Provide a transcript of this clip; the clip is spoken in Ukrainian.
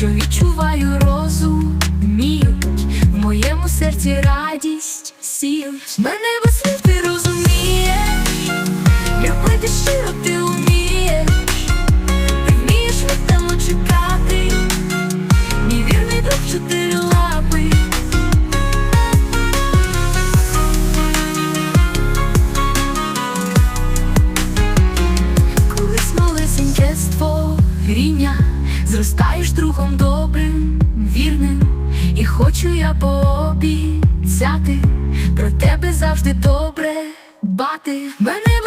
що відчуваю розум мій в моєму серці радість сіл. Мене весь світ ти розуміє, любити щиро ти умієш, ти вмієш весело чекати, мій вірний друг чотири лапи. Колись малесеньке створіння Зростаєш другом добрим, вірним І хочу я пообіцяти Про тебе завжди добре бати. Мене